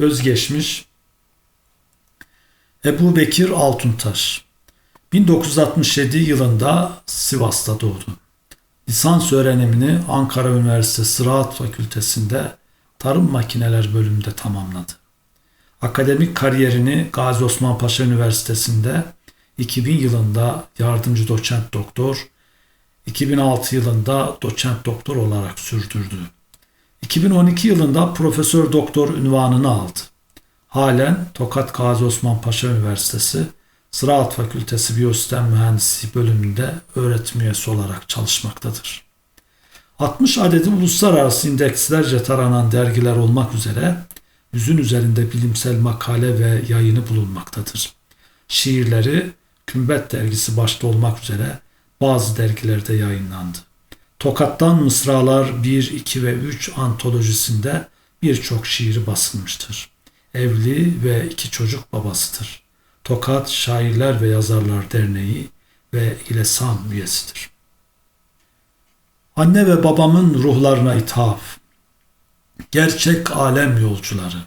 Özgeçmiş Ebu Bekir Altuntaş 1967 yılında Sivas'ta doğdu. Lisans öğrenimini Ankara Üniversitesi Ziraat Fakültesi'nde Tarım Makineler bölümünde tamamladı. Akademik kariyerini Gazi Osman Paşa Üniversitesi'nde 2000 yılında yardımcı doçent doktor, 2006 yılında doçent doktor olarak sürdürdü. 2012 yılında profesör doktor unvanını aldı. Halen Tokat Gazi Osman Paşa Üniversitesi Ziraat Fakültesi Biyosistem Mühendisliği bölümünde öğretim üyesi olarak çalışmaktadır. 60 adedi uluslararası indekslerce taranan dergiler olmak üzere yüzün üzerinde bilimsel makale ve yayını bulunmaktadır. Şiirleri Kümbet dergisi başta olmak üzere bazı dergilerde yayınlandı. Tokat'tan Mısralar 1, 2 ve 3 antolojisinde birçok şiiri basılmıştır. Evli ve iki çocuk babasıdır. Tokat Şairler ve Yazarlar Derneği ve İlesam üyesidir. Anne ve babamın ruhlarına ithaf. Gerçek alem yolcuları.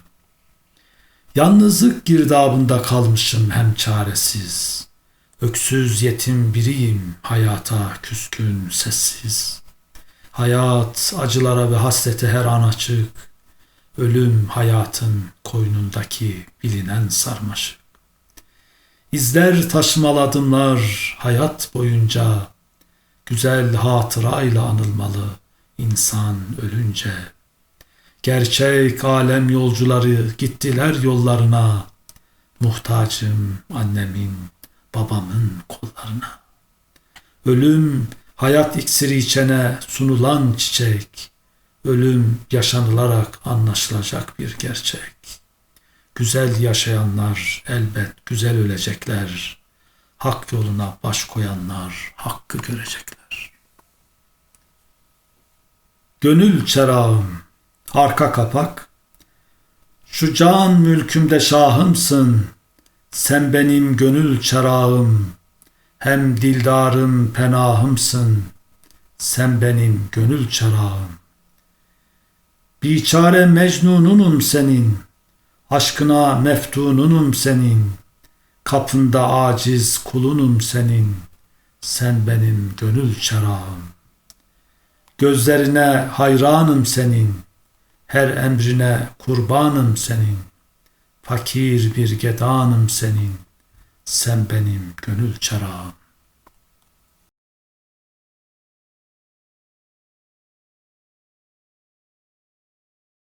Yalnızlık girdabında kalmışım hem çaresiz. Öksüz yetim biriyim hayata küskün sessiz. Hayat acılara ve hasrete her an açık. Ölüm hayatın koynundaki bilinen sarmaşık. İzler taşımalı adımlar hayat boyunca güzel hatırayla anılmalı insan ölünce. Gerçek alem yolcuları gittiler yollarına. Muhtacım annemin, babamın kollarına. Ölüm hayat iksiri içene sunulan çiçek. Ölüm yaşanılarak anlaşılacak bir gerçek. Güzel yaşayanlar elbet güzel ölecekler. Hak yoluna baş koyanlar hakkı görecekler. Gönül çerağım, arka kapak. Şu can mülkümde şahımsın, sen benim gönül çerağım. Hem dildarım penahımsın, sen benim gönül çerağım. Biçare mecnununum senin, aşkına meftununum senin, kapında aciz kulunum senin, sen benim gönül çerağım. Gözlerine hayranım senin, her emrine kurbanım senin, fakir bir gedanım senin, sen benim gönül çerağım.